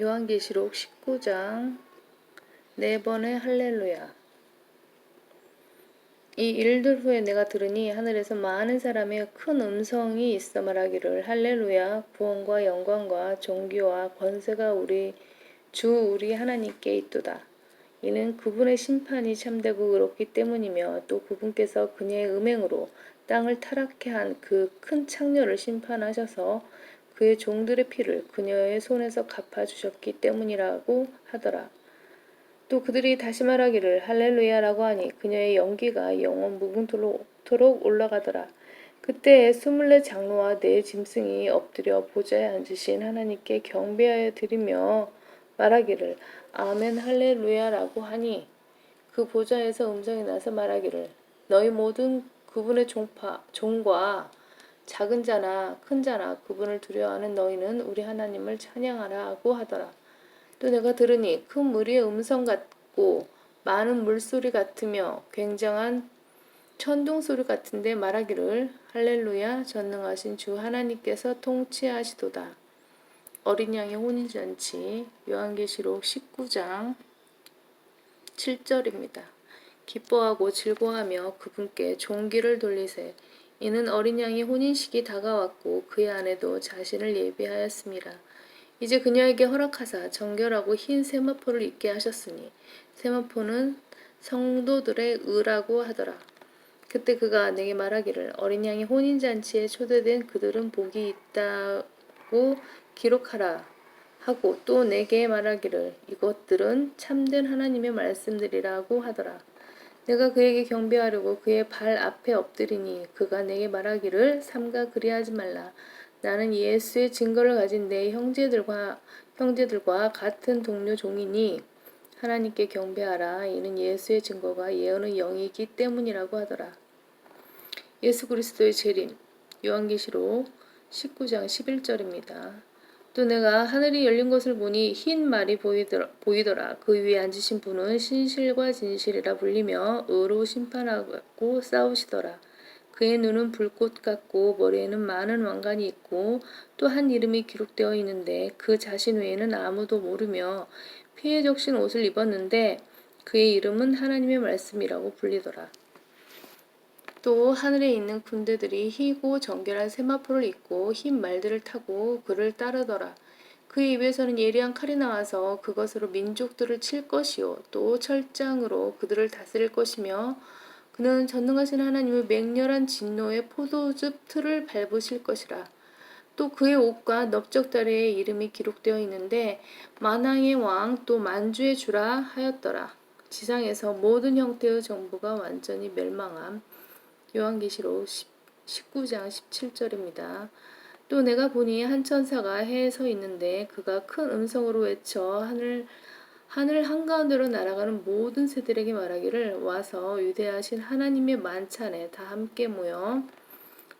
요한계시록 19장 네 번의 할렐루야. 이 일들 후에 내가 들으니 하늘에서 많은 사람의 큰 음성이 있어 말하기를 할렐루야 구원과 영광과 존귀와 권세가 우리 주 우리 하나님께 있도다. 이는 그분의 심판이 참되고 의롭기 때문이며 또 그분께서 그녀의 음행으로 땅을 타락케 한 그 큰 창녀를 심판하셔서 그의 종들의 피를 그녀의 손에서 갚아주셨기 때문이라고 하더라. 또 그들이 다시 말하기를 할렐루야라고 하니 그녀의 연기가 영원 무궁토록 올라가더라. 그때 스물네 장로와 네 짐승이 엎드려 보좌에 앉으신 하나님께 경배하여 드리며 말하기를 아멘 할렐루야라고 하니 그 보좌에서 음성이 나서 말하기를 너희 모든 그분의 종파, 종과 작은 자나 큰 자나 그분을 두려워하는 너희는 우리 하나님을 찬양하라고 하더라. 또 내가 들으니 큰 무리의 음성 같고 많은 물소리 같으며 굉장한 천둥 소리 같은데 말하기를 할렐루야 전능하신 주 하나님께서 통치하시도다. 어린 양의 혼인잔치 요한계시록 19장 7절입니다. 기뻐하고 즐거워하며 그분께 종기를 돌리세. 이는 어린 양의 혼인식이 다가왔고 그의 아내도 자신을 예비하였습니다. 이제 그녀에게 허락하사 정결하고 흰 세마포를 입게 하셨으니 세마포는 성도들의 의라고 하더라. 그때 그가 내게 말하기를 어린 양의 혼인 잔치에 초대된 그들은 복이 있다고 기록하라 하고 또 내게 말하기를 이것들은 참된 하나님의 말씀들이라고 하더라. 내가 그에게 경배하려고 그의 발 앞에 엎드리니 그가 내게 말하기를 삼가 그리하지 말라. 나는 예수의 증거를 가진 내 형제들과 형제들과 같은 동료 종이니 하나님께 경배하라. 이는 예수의 증거가 예언의 영이기 때문이라고 하더라. 예수 그리스도의 재림 요한계시록 19장 11절입니다. 또 내가 하늘이 열린 것을 보니 흰 말이 보이더라. 그 위에 앉으신 분은 신실과 진실이라 불리며 의로 심판하고 싸우시더라. 그의 눈은 불꽃 같고 머리에는 많은 왕관이 있고 또 한 이름이 기록되어 있는데 그 자신 외에는 아무도 모르며 피에 적신 옷을 입었는데 그의 이름은 하나님의 말씀이라고 불리더라. 또 하늘에 있는 군대들이 희고 정결한 세마포를 입고 흰 말들을 타고 그를 따르더라. 그의 입에서는 예리한 칼이 나와서 그것으로 민족들을 칠 것이요 또 철장으로 그들을 다스릴 것이며 그는 전능하신 하나님의 맹렬한 진노의 포도즙 틀을 밟으실 것이라. 또 그의 옷과 넓적다리의 이름이 기록되어 있는데 만왕의 왕 또 만주의 주라 하였더라. 지상에서 모든 형태의 정부가 완전히 멸망함. 요한계시록 19장 17절입니다. 또 내가 보니 한 천사가 해에 서 있는데 그가 큰 음성으로 외쳐 하늘 하늘 한가운데로 날아가는 모든 새들에게 말하기를 와서 유대하신 하나님의 만찬에 다 함께 모여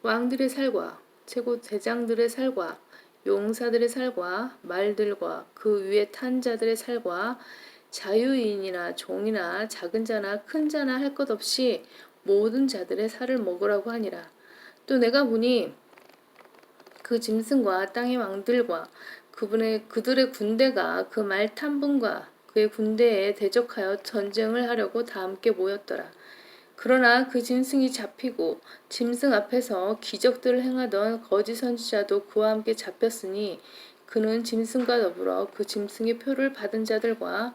왕들의 살과 최고 대장들의 살과 용사들의 살과 말들과 그 위에 탄 자들의 살과 자유인이나 종이나 작은 자나 큰 자나 할 것 없이 모든 자들의 살을 먹으라고 하니라. 또 내가 보니 그 짐승과 땅의 왕들과 그분의 그들의 군대가 그 말 탄 분과 그의 군대에 대적하여 전쟁을 하려고 다 함께 모였더라. 그러나 그 짐승이 잡히고 짐승 앞에서 기적들을 행하던 거짓 선지자도 그와 함께 잡혔으니 그는 짐승과 더불어 그 짐승의 표를 받은 자들과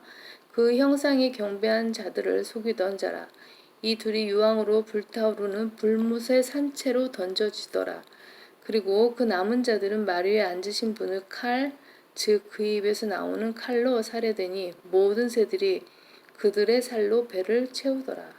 그 형상에 경배한 자들을 속이던 자라. 이 둘이 유황으로 불타오르는 불못의 산채로 던져지더라. 그리고 그 남은 자들은 말 위에 앉으신 분을 칼, 즉 그 입에서 나오는 칼로 살해되니 모든 새들이 그들의 살로 배를 채우더라.